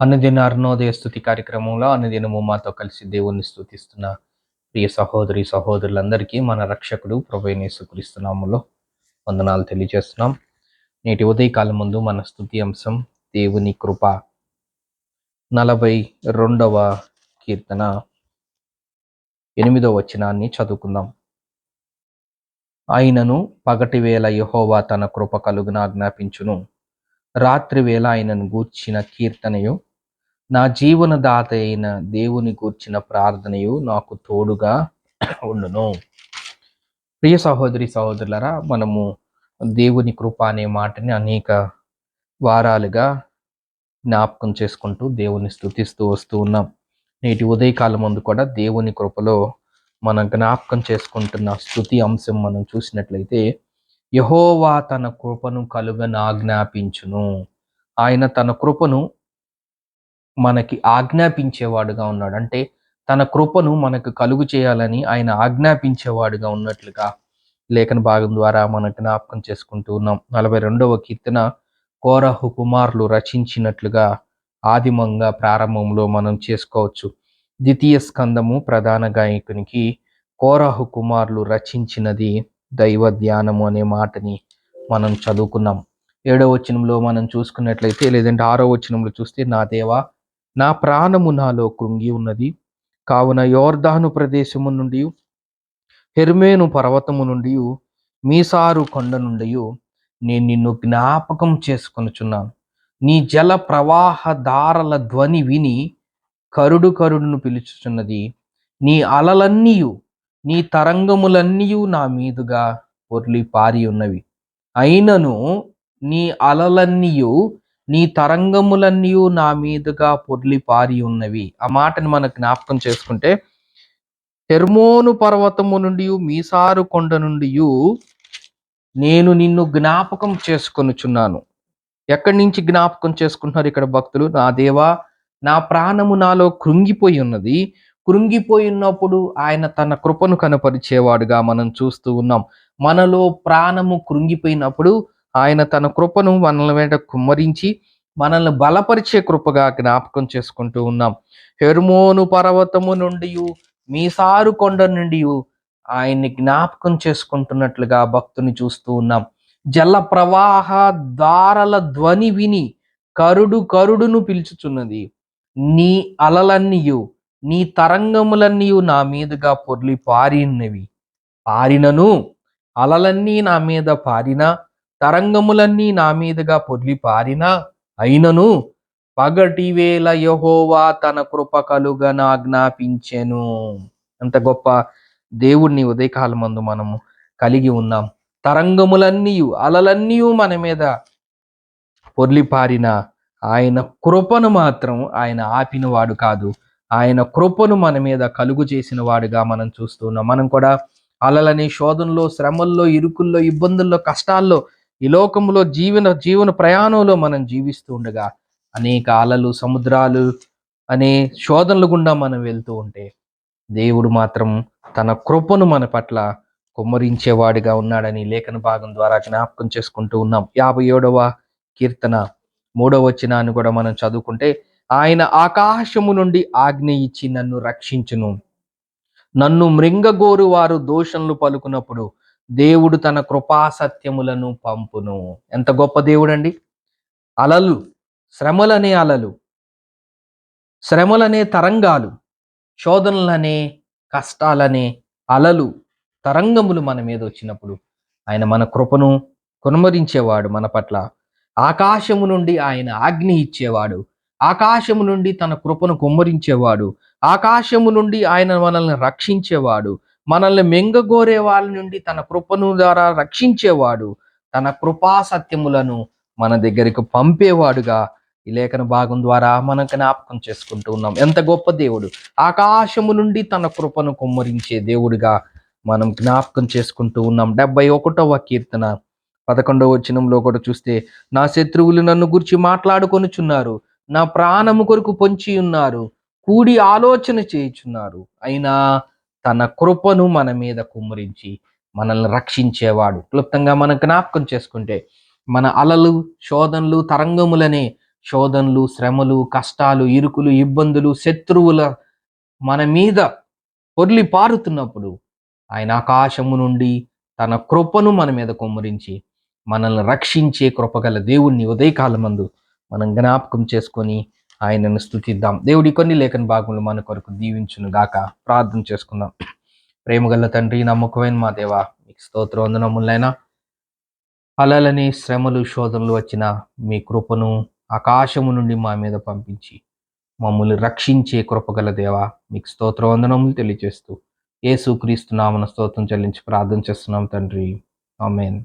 అనుదిన అరుణోదయ స్థుతి కార్యక్రమంలో అనుదినము మాతో కలిసి దేవుణ్ణి స్థుతిస్తున్న ప్రియ సహోదరి సహోదరులందరికీ మన రక్షకుడు ప్రభైనేసుక్రీస్తునాములో వందనాలు తెలియజేస్తున్నాం. నేటి ఉదయకాలం ముందు మన స్థుతి అంశం దేవుని కృప. నలభై రెండవ కీర్తన ఎనిమిదవ వచనాన్ని చదువుకుందాం. ఆయనను పగటి వేళ యహోవా తన కృప కలుగున ఆజ్ఞాపించును. రాత్రి వేళ ఆయనను గూర్చిన కీర్తనయు నా జీవనదాత అయిన దేవుని గూర్చిన ప్రార్థనయు నాకు తోడుగా ఉండును. ప్రియ సహోదరి సహోదరులరా మనము దేవుని కృప అనే మాటని అనేక వారాలుగా జ్ఞాపకం చేసుకుంటూ దేవుని స్థుతిస్తూ వస్తూ ఉన్నాం. నేటి ఉదయకాలం ముందు కూడా దేవుని కృపలో మనం జ్ఞాపకం చేసుకుంటున్న స్థుతి అంశం మనం చూసినట్లయితే యహోవా తన కృపను కలుగను జ్ఞాపించును ఆయన తన కృపను మనకి ఆజ్ఞాపించేవాడుగా ఉన్నాడు. అంటే తన కృపను మనకు కలుగు చేయాలని ఆయన ఆజ్ఞాపించేవాడుగా ఉన్నట్లుగా లేఖన భాగం ద్వారా మనం జ్ఞాపకం చేసుకుంటూ ఉన్నాం. నలభై రెండవ కీర్తన కోరహు కుమారులు రచించినట్లుగా ఆదిమంగా ప్రారంభంలో మనం చేసుకోవచ్చు. ద్వితీయ స్కందము ప్రధాన గాయకునికి కోరహు కుమారులు రచించినది దైవ ధ్యానము అనే మాటని మనం చదువుకున్నాం. ఏడవ వచనంలో మనం చూసుకున్నట్లయితే లేదంటే ఆరో వచనంలో చూస్తే నా దేవా నా ప్రాణము నాలో కృంగి ఉన్నది. కావున యోర్ధాను ప్రదేశము నుండి హెర్మేను పర్వతము నుండి మీసారు కొండ నుండి నేను నిన్ను జ్ఞాపకం చేసుకొనుచున్నాను. నీ జల ప్రవాహ దారల ధ్వని విని కరుడు కరుడును పిలుచుచున్నది. నీ అలలన్నీయు నీ తరంగములన్నీయు నా మీదుగా పొర్లి పారి ఉన్నవి. అయినను నీ అలలన్నీయు నీ తరంగములన్నీయు నా మీదుగా పొర్లి పారి ఉన్నవి. ఆ మాటను మనకు జ్ఞాపకం చేసుకుంటే హెర్మోను పర్వతము నుండి మీసారు కొండ నుండి నేను నిన్ను జ్ఞాపకం చేసుకొనుచున్నాను. ఎక్కడి నుంచి జ్ఞాపకం చేసుకుంటున్నారు ఇక్కడ భక్తులు? నా దేవా నా ప్రాణము నాలో కృంగిపోయి ఉన్నది. కృంగిపోయి ఉన్నప్పుడు ఆయన తన కృపను కనపరిచేవాడుగా మనం చూస్తూ ఉన్నాం. మనలో ప్రాణము కృంగిపోయినప్పుడు ఆయన తన కృపను మనల వెంట కుమ్మరించి మనల్ని బలపరిచే కృపగా జ్ఞాపకం చేసుకుంటూ ఉన్నాం. హెర్మోను పర్వతము నుండి మీసారు కొండ నుండి ఆయన్ని జ్ఞాపకం చేసుకుంటున్నట్లుగా భక్తుని చూస్తూ ఉన్నాం. జల ప్రవాహ దారల ధ్వని విని కరుడు కరుడును పిలుచుచున్నది. నీ అలలన్నీయు నీ తరంగములన్నీయు నా మీదుగా పొర్లి పారినవి. పారినను అలలన్నీ నా మీద పారిన తరంగములన్నీ నా మీదుగా పొర్లి పారినా అయినను పగటి వేళ యహోవా తన కృప కలుగన ఆజ్ఞాపించెను. అంత గొప్ప దేవుణ్ణి ఉదయకాలమందు మనము కలిగి ఉన్నాం. తరంగములన్నీయు అలలన్నీయు మన మీద పొర్లిపారిన? ఆయన కృపను మాత్రం ఆయన ఆపినవాడు కాదు. ఆయన కృపను మన మీద కలుగు చేసిన వాడుగా మనం చూస్తున్నాం మనం కూడా అలలని శోధనలో శ్రమల్లో ఇరుకుల్లో ఇబ్బందుల్లో కష్టాల్లో ఈ లోకంలో జీవన జీవన ప్రయాణంలో మనం జీవిస్తూ ఉండగా అనేక అలలు సముద్రాలు అనే శోధనలు గుండా మనం వెళ్తూ ఉంటే దేవుడు మాత్రం తన కృపను మన పట్ల కుమ్మరించేవాడిగా ఉన్నాడని లేఖన భాగం ద్వారా జ్ఞాపకం చేసుకుంటూ ఉన్నాం. యాభై ఏడవ కీర్తన మూడవ వచనాన్ని కూడా మనం చదువుకుంటే ఆయన ఆకాశము నుండి ఆజ్ఞ ఇచ్చి నన్ను రక్షించును. నన్ను మృంగగోరు వారు దోషంలు పలుకున్నప్పుడు దేవుడు తన కృపా సత్యములను పంపును. ఎంత గొప్ప దేవుడండి. అలలు శ్రమలనే అలలు శ్రమలనే తరంగాలు శోధనలనే కష్టాలనే అలలు తరంగములు మన మీద వచ్చినప్పుడు ఆయన మన కృపను కొనుమరించేవాడు మన పట్ల. ఆకాశము నుండి ఆయన ఆజ్ఞ ఇచ్చేవాడు ఆకాశము నుండి తన కృపను కుమ్మరించేవాడు ఆకాశము నుండి ఆయన మనల్ని రక్షించేవాడు మనల్ని మెంగగోరే వాళ్ళ నుండి తన కృపను ద్వారా రక్షించేవాడు తన కృపా సత్యములను మన దగ్గరికి పంపేవాడుగా. ఈ లేఖన భాగం ద్వారా మనం జ్ఞాపకం చేసుకుంటూ ఉన్నాం. ఎంత గొప్ప దేవుడు. ఆకాశము నుండి తన కృపను కుమ్మరించే దేవుడిగా మనం జ్ఞాపకం చేసుకుంటూ ఉన్నాం. డెబ్బై ఒకటవ కీర్తన. పదకొండవ వచనంలో కూడా చూస్తే నా శత్రువులు నన్ను గురించి మాట్లాడుకొనుచున్నారు. నా ప్రాణము కొరకు పొంచి ఉన్నారు కూడి ఆలోచన చేయుచున్నారు. అయినా తన కృపను మన మీద కుమ్మరించి మనల్ని రక్షించేవాడు. క్లుప్తంగా మనం జ్ఞాపకం చేసుకుంటే మన అలలు శోధనలు తరంగములనే శోధనలు శ్రమలు కష్టాలు ఇరుకులు ఇబ్బందులు శత్రువుల మన మీద పొర్లి పారుతున్నప్పుడు ఆయన ఆకాశము నుండి తన కృపను మన మీద కుమ్మరించి మనల్ని రక్షించే కృపగల దేవుణ్ణి ఉదయకాలమందు మనం జ్ఞాపకం చేసుకొని ఆయనను స్థుతిద్దాం దేవుడి కొన్ని లేఖన భాగములు మన కొరకు దీవించును గాక. ప్రార్థన చేసుకుందాం. ప్రేమగల తండ్రి నమ్మకమైన మా దేవా మీకు స్తోత్ర వందనములైనా. అలలని శ్రమలు శోధనలు వచ్చిన మీ కృపను ఆకాశము నుండి మా మీద పంపించి మమ్మల్ని రక్షించే కృపగల దేవ మీకు స్తోత్ర వందనములు తెలియజేస్తూ. ఏసుక్రీస్తు నామన స్తోత్రం చెల్లించి ప్రార్థన చేస్తున్నాం తండ్రి. ఆమెన్.